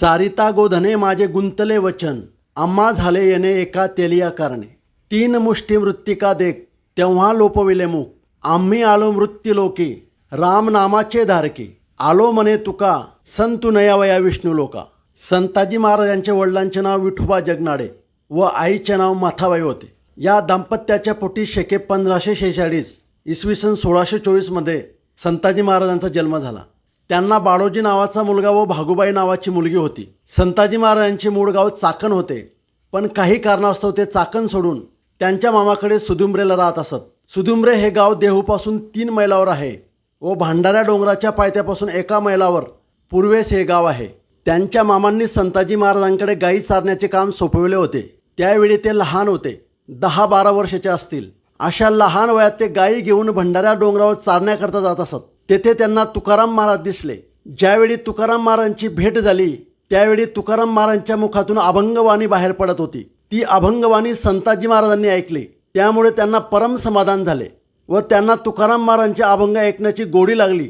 चारिता गोधने माझे गुंतले वचन आम्हा झाले येणे एका तेलिया कारणे. तीन मुष्टी मृत्तिका देख तेव्हा लोपविले मुख. आम्ही आलो मृत्यूलोकी राम नामाचे धारकी. आलो म्हणे तुका संतु नयावया विष्णू लोका. संताजी महाराजांच्या वडिलांचे नाव विठोबा जगनाडे व आईचे नाव माथाबाई होते. या दाम्पत्याच्या पोटी शेके पंधराशे शेहेचाळीस इसवी सन सोळाशे चोवीसमध्ये संताजी महाराजांचा जन्म झाला. त्यांना बाळोजी नावाचा मुलगा व भागुबाई नावाची मुलगी होती. संताजी महाराजांचे मूळ गाव चाकण होते. पण काही कारणास्तव ते चाकण सोडून त्यांच्या मामाकडे सुदुंब्रेला राहत असत. सुदुंब्रे हे गाव देहूपासून तीन मैलावर आहे व भांडाऱ्या डोंगराच्या पायथ्यापासून एका मैलावर पूर्वेस हे गाव आहे. त्यांच्या मामांनी संताजी महाराजांकडे गायी चारण्याचे काम सोपविले होते. त्यावेळी ते लहान होते. दहा बारा वर्षाचे असतील. अशा लहान वयात ते गायी घेऊन भंडाऱ्या डोंगरावर चारण्याकरता जात असत. तेथे त्यांना तुकाराम महाराज दिसले. ज्यावेळी तुकाराम महाराजांची भेट झाली त्यावेळी तुकाराम महाराजांच्या मुखातून अभंगवाणी बाहेर पडत होती. ती अभंगवाणी संताजी महाराजांनी ऐकली. त्यामुळे त्यांना परम समाधान झाले व त्यांना तुकाराम महाराजांचे अभंग ऐकण्याची गोडी लागली.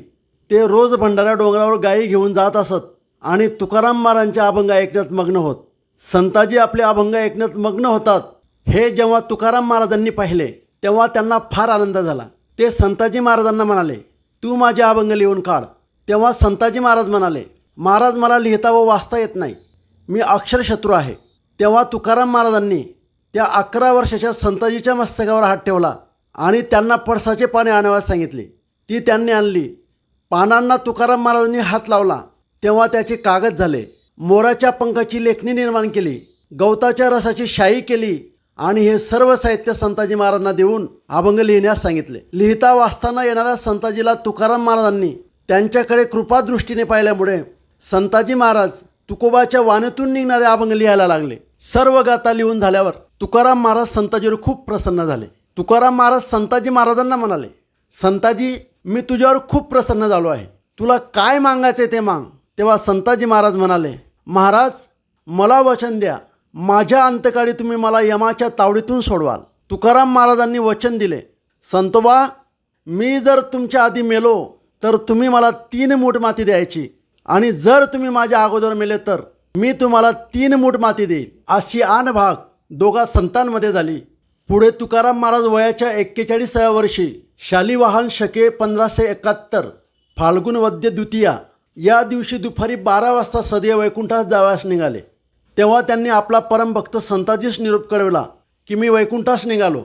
ते रोज भंडाऱ्या डोंगरावर गायी घेऊन जात असत आणि तुकाराम महाराजांचे अभंग ऐकण्यात मग्न होत. संताजी आपले अभंग ऐकण्यात मग्न होतात. हे जेव्हा तुकाराम महाराजांनी पाहिले तेव्हा त्यांना फार आनंद झाला. ते संताजी महाराजांना म्हणाले तू माझे अभंग लिहून काढ. तेव्हा संताजी महाराज म्हणाले महाराज मला लिहिता व वाचता येत नाही. मी अक्षरशत्रू आहे. तेव्हा तुकाराम महाराजांनी त्या अकरा वर्षाच्या संताजीच्या मस्तकावर हात ठेवला आणि त्यांना पळसाचे पाने आणाव्यास सांगितले. ती त्यांनी आणली. पानांना तुकाराम महाराजांनी हात लावला. तेव्हा त्याचे कागद झाले. मोराच्या पंखाची लेखणी निर्माण केली. गवताच्या रसाची शाई केली. आणि हे सर्व साहित्य संताजी महाराजांना देऊन अभंग लिहिण्यास सांगितले. लिहिता वाचताना येणाऱ्या संताजीला तुकाराम महाराजांनी त्यांच्याकडे कृपादृष्टीने पाहिल्यामुळे संताजी महाराज तुकोबाच्या वाणीतून निघणारे अभंग लिहायला लागले. सर्व गाथा लिहून झाल्यावर तुकाराम महाराज संताजीवर खूप प्रसन्न झाले. तुकाराम महाराज संताजी महाराजांना म्हणाले संताजी मी तुझ्यावर खूप प्रसन्न झालो आहे. तुला काय मागायचे ते मांग. तेव्हा संताजी महाराज म्हणाले महाराज मला वचन द्या. माझ्या अंतकाळी तुम्ही मला यमाच्या तावडीतून सोडवाल. तुकाराम महाराजांनी वचन दिले. संतोबा मी जर तुमच्या आधी मेलो तर तुम्ही मला तीन मूठ माती द्यायची. आणि जर तुम्ही माझ्या अगोदर मेले तर मी तुम्हाला तीन मूठ माती देईल. अशी आण भाग दोघा संतांमध्ये झाली. पुढे तुकाराम महाराज वयाच्या एक्केचाळीसाव्या वर्षी शालिवाहन शके पंधराशे एकाहत्तर फाल्गुन वद्य द्वितीया या दिवशी दुपारी बारा वाजता सदैव वैकुंठास जावयास निघाले. तेव्हा त्यांनी आपला परमभक्त संताजीस निरोप कळविला की मी वैकुंठास निघालो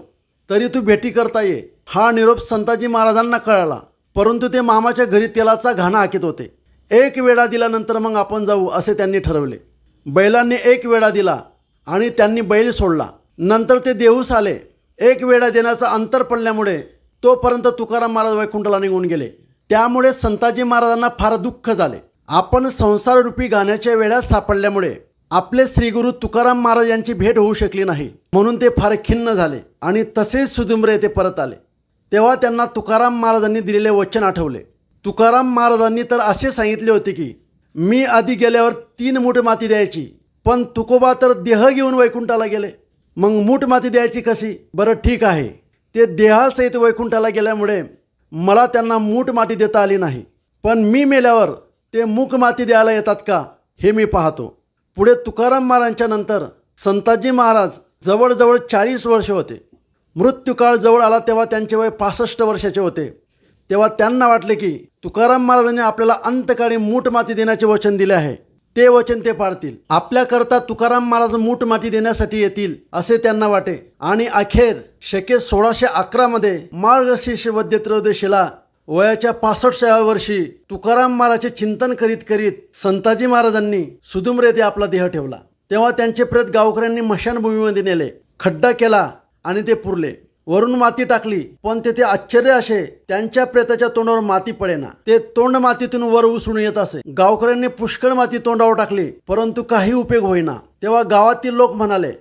तरी तू भेटी करता ये. हा निरोप संताजी महाराजांना कळाला परंतु ते मामाच्या घरी तेलाचा घाणा हाकीत होते. एक वेळा दिल्यानंतर मग आपण जाऊ असे त्यांनी ठरवले. बैलांनी एक वेळा दिला आणि त्यांनी बैल सोडला. नंतर ते देहूस आले. एक वेळा देण्याचं अंतर पडल्यामुळे तोपर्यंत तुकाराम महाराज वैकुंठला निघून गेले. त्यामुळे संताजी महाराजांना फार दुःख झाले. आपण संसाररूपी गाण्याच्या वेळात सापडल्यामुळे आपले श्रीगुरु तुकाराम महाराज यांची भेट होऊ शकली नाही. म्हणून ते फार खिन्न झाले आणि तसेच सुदुंबरे येथे परत आले. तेव्हा त्यांना तुकाराम महाराजांनी दिलेले वचन आठवले. तुकाराम महाराजांनी तर असे सांगितले होते की मी आधी गेल्यावर तीन मूठ माती द्यायची पण तुकोबा तर देह घेऊन वैकुंठाला गेले. मग मूठ माती द्यायची कशी? बरं ठीक आहे. ते देहासहित वैकुंठाला गेल्यामुळे मला त्यांना मूठ माती देता आली नाही. पण मी मेल्यावर ते मूक माती द्यायला येतात का हे मी पाहतो. पुढे तुकाराम महाराजांच्या नंतर संताजी महाराज जवळजवळ चाळीस वर्ष होते. मृत्यूकाळ जवळ आला तेव्हा त्यांचे वय पासष्ट वर्षाचे होते. तेव्हा त्यांना वाटले की तुकाराम महाराजांनी आपल्याला अंतकाळी मूठ माती देण्याचे वचन दिले आहे. ते वचन ते पाळतील आपल्याकरता तुकाराम महाराज मूठ माती देण्यासाठी येतील असे त्यांना वाटे. आणि अखेर शके सोळाशे अकरामध्ये मार्गशीर्ष वद्य त्रयोदशीला वयाच्या पासष्टव्या वर्षी तुकाराम महाराजचे चिंतन करीत करीत संताजी महाराजांनी सुदुमरे येथे आपला देह ठेवला. तेव्हा त्यांचे प्रेत गावकऱ्यांनी मशानभूमीमध्ये नेले खड्डा केला आणि ते पुरले. वरून माती टाकली पण तेथे आश्चर्य असे त्यांच्या प्रेताच्या तोंडावर माती पडेना. ते तोंड मातीतून वर उसळून येत असे. गावकऱ्यांनी पुष्कळ माती तोंडावर टाकली परंतु काही उपयोग होईना. तेव्हा गावातील लोक म्हणाले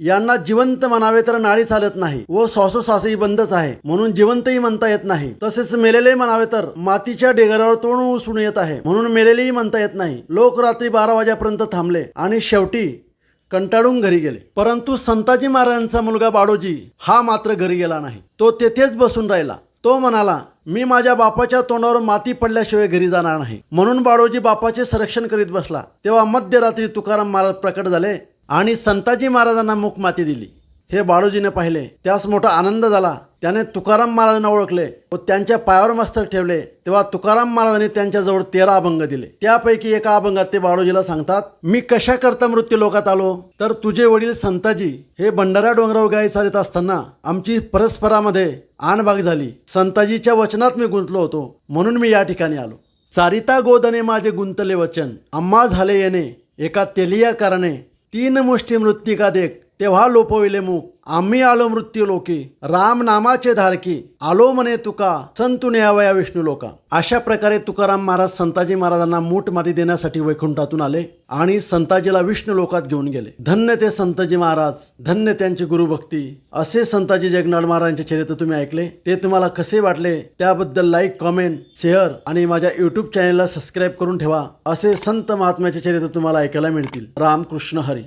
यांना जिवंत म्हणावे तर नाडी चालत नाही व श्वासोश्वासही बंदच आहे. म्हणून जिवंतही म्हणता येत नाही. तसेच मेलेले म्हणावे तर मातीच्या डेगरावर तोंड उसळून येत आहे. म्हणून मेलेलेही म्हणता येत नाही. लोक रात्री बारा वाजेपर्यंत थांबले आणि शेवटी कंटाळून घरी गेले. परंतु संताजी महाराजांचा मुलगा बाडोजी हा मात्र घरी गेला नाही. तो तेथेच बसून राहिला. तो म्हणाला मी माझ्या बापाच्या तोंडावर माती पडल्याशिवाय घरी जाणार नाही. म्हणून बाळोजी बापाचे संरक्षण करीत बसला. तेव्हा मध्यरात्री तुकाराम महाराज प्रकट झाले. आणि संताजी महाराजांना मुखमाती दिली. हे बाळूजीने पाहिले. त्यास मोठा आनंद झाला. त्याने तुकाराम महाराजांना ओळखले व त्यांच्या पायावर मस्तक ठेवले. तेव्हा तुकाराम महाराजांनी त्यांच्याजवळ तेरा अभंग दिले. त्यापैकी एका अभंगात ते बाळोजीला सांगतात मी कशा करता मृत्यू लोकात आलो? तर तुझे वडील संताजी हे भंडारा डोंगरावर गाई चालत असताना आमची परस्परामध्ये आणबाग झाली. संताजीच्या वचनात मी गुंतलो होतो. म्हणून मी या ठिकाणी आलो. चारिता गोदने माझे गुंतले वचन. आम्हा झाले येणे. एका तेलिया कारणे तीन मुष्टी मृत्तिका देख तेव्हा लोपविले मुख आम्ही आलो मृत्यू लोकी राम नामाचे धारकी आलो म्हणे तुका संतु न्यावया विष्णू लोका. अशा प्रकारे तुकाराम महाराज संताजी महाराजांना मूठ माती देण्यासाठी वैकुंठातून आले आणि संताजीला विष्णू लोकात घेऊन गेले. धन्य ते संताजी महाराज धन्य त्यांची गुरुभक्ती. असे संताजी जगनाड महाराजांचे चरित्र तुम्ही ऐकले ते तुम्हाला कसे वाटले त्याबद्दल लाईक कॉमेंट शेअर आणि माझ्या युट्यूब चॅनलला सबस्क्राईब करून ठेवा. असे संत महात्म्याचे चरित्र तुम्हाला ऐकायला मिळतील. रामकृष्ण हरी.